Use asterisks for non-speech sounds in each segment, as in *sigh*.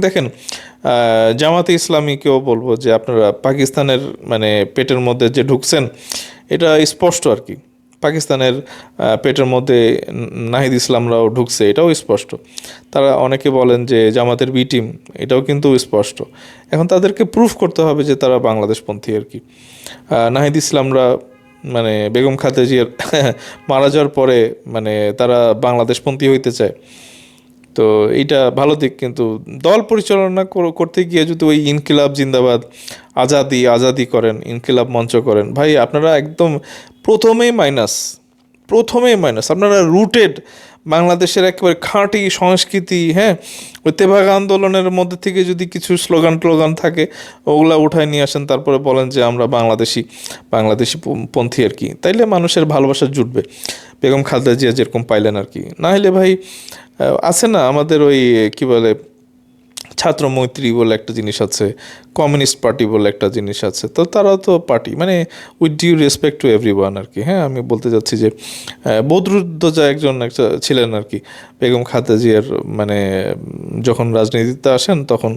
দেখেন জামাতে ইসলামীকেও বলব যে আপনারা পাকিস্তানের মানে পেটের মধ্যে যে ঢুকছেন, এটা স্পষ্ট আর কি। পাকিস্তানের পেটের মধ্যে নাহিদ ইসলামরাও ঢুকছে, এটাও স্পষ্ট। তারা অনেকে বলেন যে জামাতের বি টিম, এটাও কিন্তু স্পষ্ট। এখন তাদেরকে প্রুফ করতে হবে যে তারা বাংলাদেশপন্থী আর কি। নাহিদ ইসলামরা মানে বেগম খালেজিয়ার *laughs* মারা যাওয়ার পরে মানে তারা বাংলাদেশপন্থী হইতে চায়। তো এইটা ভালো দিক, কিন্তু দল পরিচালনা কর- করতে গিয়ে যদি ওই ইনকিলাব জিন্দাবাদ, আজাদি আজাদি করেন, ইনকিলাব মঞ্চ করেন, ভাই আপনারা একদম প্রথমেই মাইনাস প্রথমেই মাইনাস আপনারা রুটেড বাংলাদেশের একেবারে খাঁটি সংস্কৃতি হ্যাঁ ওই তেভাগ আন্দোলনের মধ্যে থেকে যদি কিছু স্লোগান টোগান থাকে, ওগুলা উঠায় নিয়ে আসেন, তারপরে বলেন যে আমরা বাংলাদেশি বাংলাদেশি পন্থী আর কি, তাইলে মানুষের ভালোবাসা জুটবে। বেগম খালেদা জিয়া যেরকম পাইলেন আর কি। না হলে ভাই আছে না আমাদের ওই, কি বলে, ছাত্র মৈত্রী বলে একটা জিনিস আছে, কমিউনিস্ট পার্টি বলে একটা জিনিস আছে, তো তারা তো পার্টি মানে with due respect to everyone আর কি। হ্যাঁ আমি বলতে চাচ্ছি যে বদরুদ্দোজা একজন একটা ছিলেন আর কি, বেগম জিয়ার মানে যখন রাজনীতিতে আসেন তখন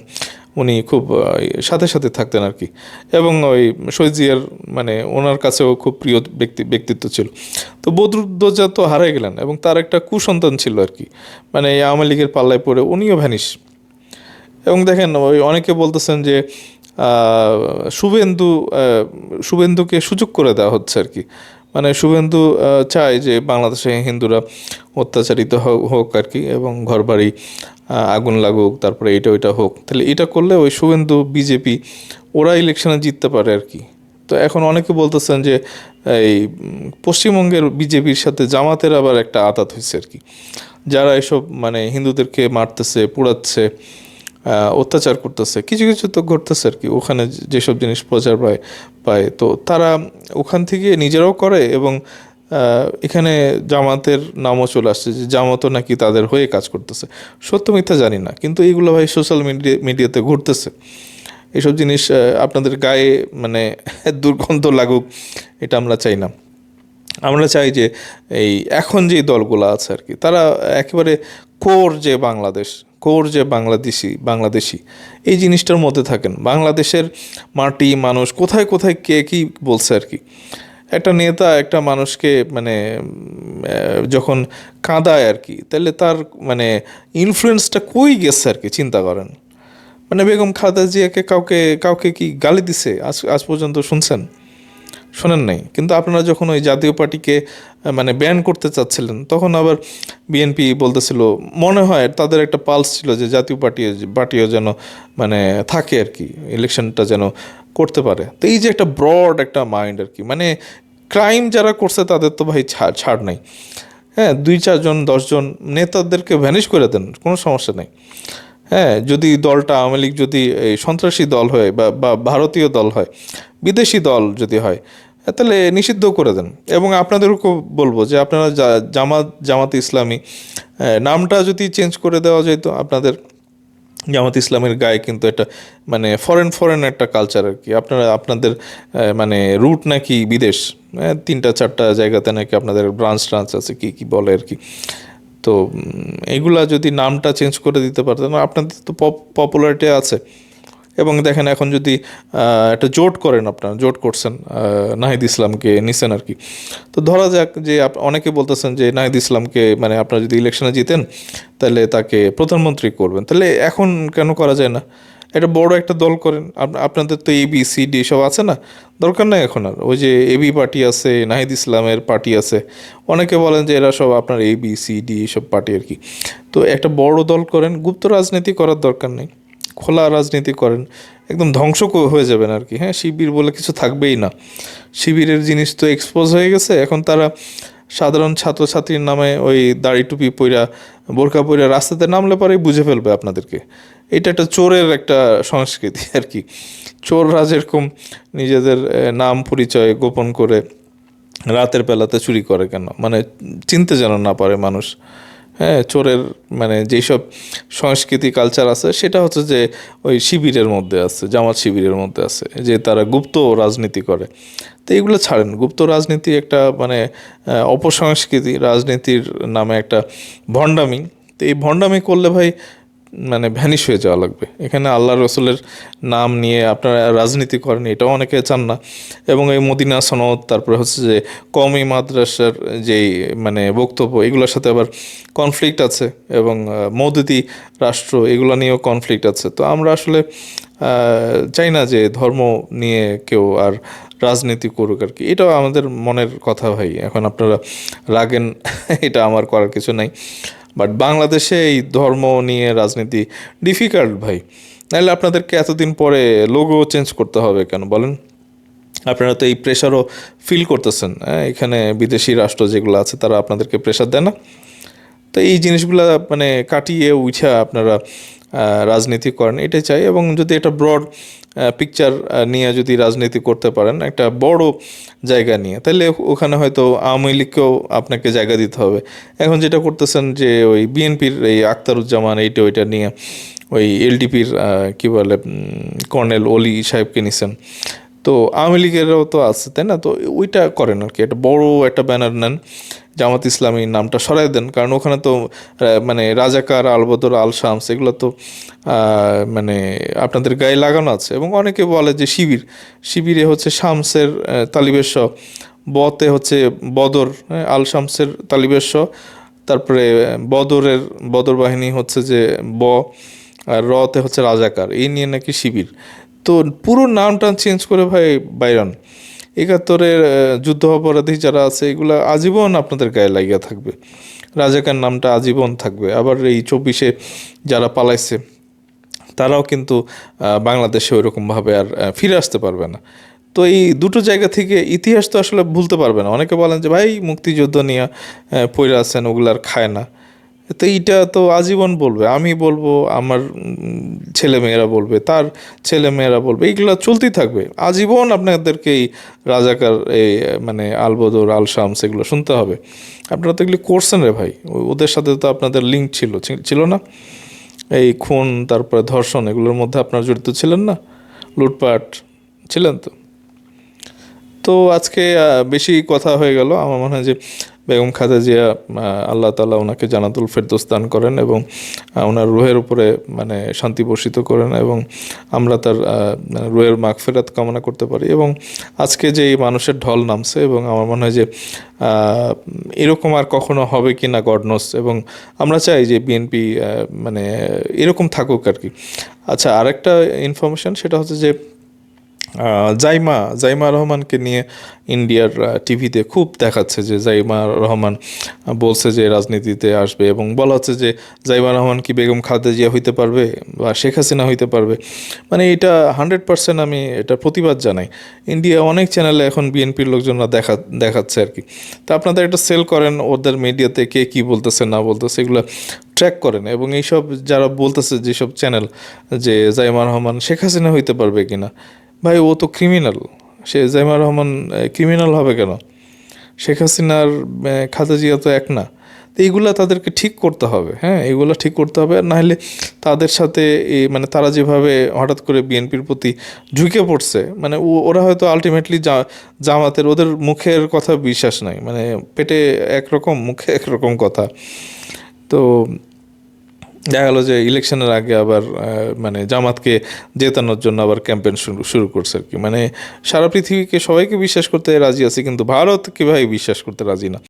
উনি খুব সাথে সাথে থাকতেন আর কি। এবং ওই শহীদ জিয়ার মানে ওনার কাছেও খুব প্রিয় ব্যক্তি, ব্যক্তিত্ব ছিল। তো বদরুদ্দোজা তো হারাই গেলেন এবং তার একটা কুসন্তান ছিল আর কি। মানে আওয়ামী লীগের পাল্লায় পড়ে উনিও ভ্যানিশ। এবং দেখেন, ওই অনেকে বলতেছেন যে শুভেন্দু শুভেন্দুকে সুযোগ করে দেওয়া হচ্ছে আর কি। মানে শুভেন্দু চায় যে বাংলাদেশে হিন্দুরা অত্যাচারিত হোক- আর কি এবং ঘরবাড়ি আগুন লাগুক, তারপরে এটা ওইটা হোক। তাহলে এটা করলে ওই শুভেন্দু, বিজেপি, ওরা ইলেকশনে জিততে পারে আর কি। তো এখন অনেকে বলতেছেন যে, এই পশ্চিমবঙ্গের বিজেপির সাথে জামাতের আবার একটা আতাত হয়েছে আর কি। যারা এসব মানে হিন্দুদেরকে মারতেছে, পোড়াচ্ছে অত্যাচার করতেছে, কিছু কিছু তো ঘটতেছে আর কি। ওখানে যেসব জিনিস প্রচার পায় পায়। তো তারা ওখান থেকে নিজেরাও করে এবং এখানে জামাতের নামও চলে আসছে যে জামাতও নাকি তাদের হয়ে কাজ করতেছে। সত্য মিথ্যা জানি না, কিন্তু এইগুলো ভাই সোশ্যাল মিডিয়া মিডিয়াতে ঘুরতেছে এসব জিনিস আপনাদের গায়ে মানে *laughs* দুর্গন্ধ লাগুক, এটা আমরা চাই না। আমরা চাই যে এই এখন যে দলগুলো আছে আর কি, তারা একেবারে কোর যে বাংলাদেশ, কোর যে বাংলাদেশি বাংলাদেশি, এই জিনিসটার মধ্যে থাকেন। বাংলাদেশের মাটি মানুষ কোথায় কোথায় কে কী বলছে আর কি। একটা নেতা একটা মানুষকে মানে যখন কাঁদায় আর কি, তাহলে তার মানে ইনফ্লুয়েন্সটা কই গেছে আর কি, চিন্তা করেন। মানে বেগম খালেদা জিয়াকে কাউকে কাউকে কি গালি দিছে? আজ আজ পর্যন্ত শুনছেন? শোনেন নাই। কিন্তু আপনারা যখন ওই জাতীয় পার্টিকে মানে ব্যান করতে চাচ্ছিলেন। তখন আবার বিএনপি বলতেছিল, মনে হয় তাদের একটা পালস ছিল যে জাতীয় পার্টি পার্টিও যেন মানে থাকে আর কি ইলেকশনটা যেন করতে পারে। তো এই যে একটা ব্রড একটা মাইন্ড আর কি মানে ক্রাইম যারা করছে তাদের তো ভাই ছাড় ছাড় নাই। হ্যাঁ দুই চারজন দশজন নেতাদেরকে ভ্যানিশ করে দেন, কোনো সমস্যা নেই। হ্যাঁ যদি দলটা আওয়ামী লীগ যদি সন্ত্রাসী দল হয় বা বা ভারতীয় দল হয়, বিদেশি দল যদি হয় তাহলে নিষিদ্ধ করে দেন। এবং আপনাদেরকে বলব যে আপনারা জামাত জামাত ইসলামী আহ, নামটা যদি চেঞ্জ করে দেওয়া যেত আপনাদের জামাত ইসলামের গায়ে কিন্তু একটা মানে ফরেন ফরেন একটা কালচার আর কি। আপনারা আপনাদের মানে রুট নাকি বিদেশ? হ্যাঁ, তিনটা চারটা জায়গাতে নাকি আপনাদের ব্রাঞ্চ ট্রাঞ্চ আছে কি কি বলে আর কি। তো এগুলা যদি নামটা চেঞ্জ করে দিতে পারতেন আপনাদের তো পপুলারিটি আছে। এবং দেখেন এখন যদি একটা জোট করেন আপনারা, জোট করছেন নাহিদ ইসলামকে নিছেন আর কি। তো ধরা যাক যে অনেকে বলতেছেন যে নাহিদ ইসলামকে মানে আপনারা যদি ইলেকশনে জিতেন, তাহলে তাকে প্রধানমন্ত্রী করবেন। তাহলে এখন কেন করা যায় না? এটা বড় একটা দল করেন। আপ- আপনাদের তো এ বি সি ডি সব আছে না? দরকার নাই এখন আর। ওই যে এবি পার্টি আছে, নাহিদ ইসলামের পার্টি আছে। অনেকে বলেন যে এরা সব আপনার এ বি সি ডি এইসব পার্টি আর কি। তো একটা বড় দল করেন, গুপ্ত রাজনীতি করার দরকার নেই। খোলা রাজনীতি করেন, একদম ধ্বংস হয়ে যাবেন আর কি। হ্যাঁ শিবির বলে কিছু থাকবেই না। শিবিরের জিনিস তো এক্সপোজ হয়ে গেছে, এখন তারা সাধারণ ছাত্রছাত্রীর নামে ওই দাড়ি টুপি পইরা বোরকা পইরা রাস্তাতে নামলে পরেই বুঝে ফেলবে আপনাদেরকে। এটা একটা চোরের একটা সংস্কৃতি আর কি। চোররা যেরকম নিজেদের নাম পরিচয় গোপন করে রাতের বেলাতে চুরি করে কেন? মানে চিনতে যেন না পারে মানুষ। হ্যাঁ চোরের মানে যেসব সংস্কৃতি কালচার আছে, সেটা হচ্ছে যে ওই শিবিরের মধ্যে আছে, জামাত শিবিরের মধ্যে আছে, যে তারা গুপ্ত রাজনীতি করে। তো এইগুলো ছাড়েন। গুপ্ত রাজনীতি একটা মানে অপসংস্কৃতি, রাজনীতির নামে একটা ভণ্ডামি। তো এই ভণ্ডামি করলে ভাই মানে ভ্যানিশ হয়ে যাওয়া লাগবে। এখানে আল্লাহ রসুলের নাম নিয়ে আপনারা রাজনীতি করেন, এটাও অনেকে চান না। এবং এই মদিনা সনদ, তারপরে হচ্ছে যে কমি মাদ্রাসার যেই মানে বক্তব্য, এগুলোর সাথে আবার কনফ্লিক্ট আছে এবং মৌদুদি রাষ্ট্র, এগুলো নিয়েও কনফ্লিক্ট আছে। তো আমরা আসলে চাই না যে ধর্ম নিয়ে কেউ আর রাজনীতি করুক আর কি। এটাও আমাদের মনের কথা ভাই। এখন আপনারা রাগেন, এটা আমার করার কিছু নাই। বাট বাংলাদেশে এই ধর্ম নিয়ে রাজনীতি ডিফিকাল্ট ভাই। নাহলে আপনাদেরকে এতদিন পরে লোগো চেঞ্জ করতে হবে কেন বলেন? আপনারা তো এই প্রেশারও ফিল করতেছেন হ্যাঁ? এখানে বিদেশি রাষ্ট্র যেগুলো আছে তারা আপনাদেরকে প্রেশার দেয় না। তো এই জিনিসগুলো মানে কাটিয়ে উঠা আপনারা রাজনীতি করেন। এটাই চাই এবং যদি একটা ব্রড পিকচার নিয়ে যদি রাজনীতি করতে পারেন, একটা বড় জায়গা নিয়ে, তাহলে ওখানে হয়তো আওয়ামী লীগকেও আপনাকে জায়গা দিতে হবে। এখন যেটা করতেছেন যে ওই বিএনপির এই আখতারুজ্জামান, এইটা ওইটা নিয়ে ওই এলডিপির কী বলে কর্নেল অলি সাহেবকে নিছেন। তো আওয়ামী লীগেরও তো আছে তাই না? তো ওইটা করেন আর কি একটা বড় একটা ব্যানার নেন জামাত ইসলামী নামটা সরাই দেন কারণ ওখানে তো মানে রাজাকার আলবদর আল শামস এগুলো তো মানে আপনাদের গায়ে লাগানো আছে। এবং অনেকে বলে যে শিবির শিবিরে হচ্ছে শামসের তালিবের শ বতে হচ্ছে বদর হ্যাঁ, আল শামসের তালিবের শ তারপরে বদরের বদর বাহিনী হচ্ছে যে ব আর রতে হচ্ছে রাজাকার এই নিয়ে নাকি শিবির। তো পুরো নামটা চেঞ্জ করে ভাই বাইরন। একাত্তরের যুদ্ধ অপরাধী যারা আছে, এগুলো আজীবন আপনাদের গায়ে লাগিয়া থাকবে। রাজাকার নামটা আজীবন থাকবে। আবার এই চব্বিশে যারা পালাইছে, তারাও কিন্তু বাংলাদেশে ওইরকমভাবে আর ফিরে আসতে পারবে না। তো এই দুটো জায়গা থেকে ইতিহাস তো আসলে ভুলতে পারবে না। অনেকে বলেন যে, ভাই, মুক্তিযুদ্ধ নিয়ে পড়ে আছেন, ওগুলো আর খায় না। তো এইটা তো আজীবন বলবে। আমি বলব, আমার ছেলে মেয়েরা বলবে, তার ছেলে মেয়েরা বলবে, এইগুলো চলতেই থাকবে। আজীবন আপনাদেরকে এই রাজাকার, এই মানে আলবদর আল শামস এগুলো শুনতে হবে। আপনারা তো এগুলি করছেন রে ভাই। ওদের সাথে তো আপনাদের লিঙ্ক ছিল ছিল না? এই খুন, তারপরে ধর্ষণ এগুলোর মধ্যে আপনারা জড়িত ছিলেন না? লুটপাট, ছিলেন তো? তো আজকে বেশি কথা হয়ে গেল। আমার মনে হয় যে বেগম খাদা জিয়া আল্লাহ তালা ওনাকে জানাতুল ফেরদোস দান করেন এবং ওনার রুহের উপরে মানে শান্তি বর্ষিত করেন এবং আমরা তার মানে রুহের মাগফেরাত কামনা করতে পারি এবং আজকে যে এই মানুষের ঢল নামছে এবং আমার মনে হয় যে এরকম আর কখনো হবে কি না গডনস এবং আমরা চাই যে বিএনপি মানে এরকম থাকুক আর কি। আচ্ছা আরেকটা ইনফরমেশন সেটা হচ্ছে যে জাইমা জাইমা রহমানকে নিয়ে ইন্ডিয়ার টিভিতে খুব দেখাচ্ছে যে জাইমা রহমান বলছে যে রাজনীতিতে আসবে এবং বলা হচ্ছে যে জাইমা রহমান কি বেগম খালেদা জিয়া হইতে পারবে বা শেখ হাসিনা হইতে পারবে? মানে এটা হান্ড্রেড পার্সেন্ট আমি এটা প্রতিবাদ জানাই। ইন্ডিয়া অনেক চ্যানেলে এখন বিএনপির লোকজনরা দেখা, দেখাচ্ছে আর কি। তা আপনাদের এটা সেল করেন, ওদের মিডিয়াতে কে কী বলতেছে, না বলতেছে, এগুলো ট্র্যাক করেন এবং এইসব যারা বলতেছে যেসব চ্যানেল যে জাইমা রহমান শেখ হাসিনা হইতে পারবে কিনা ভাই, ও তো ক্রিমিনাল সে জাইমা রহমান ক্রিমিনাল হবে কেন? শেখ হাসিনার খালেদা জিয়া তো এক না। তো এইগুলা তাদেরকে ঠিক করতে হবে হ্যাঁ? এগুলো ঠিক করতে হবে। আর নাহলে তাদের সাথে মানে তারা যেভাবে হঠাৎ করে বিএনপির প্রতি ঝুঁকে পড়ছে মানে ওরা হয়তো আলটিমেটলি জামাতের, ওদের মুখের কথা বিশ্বাস নাই। মানে পেটে একরকম, মুখে একরকম কথা। তো দেখা গেলো যে ইলেকশনের আগে আবার মানে জামাতকে জেতানোর জন্য আবার ক্যাম্পেন শুরু শুরু করছে আর কি। মানে সারা পৃথিবীকে সবাইকে বিশ্বাস করতে রাজি আছে, কিন্তু ভারত কীভাবে বিশ্বাস করতে রাজি না?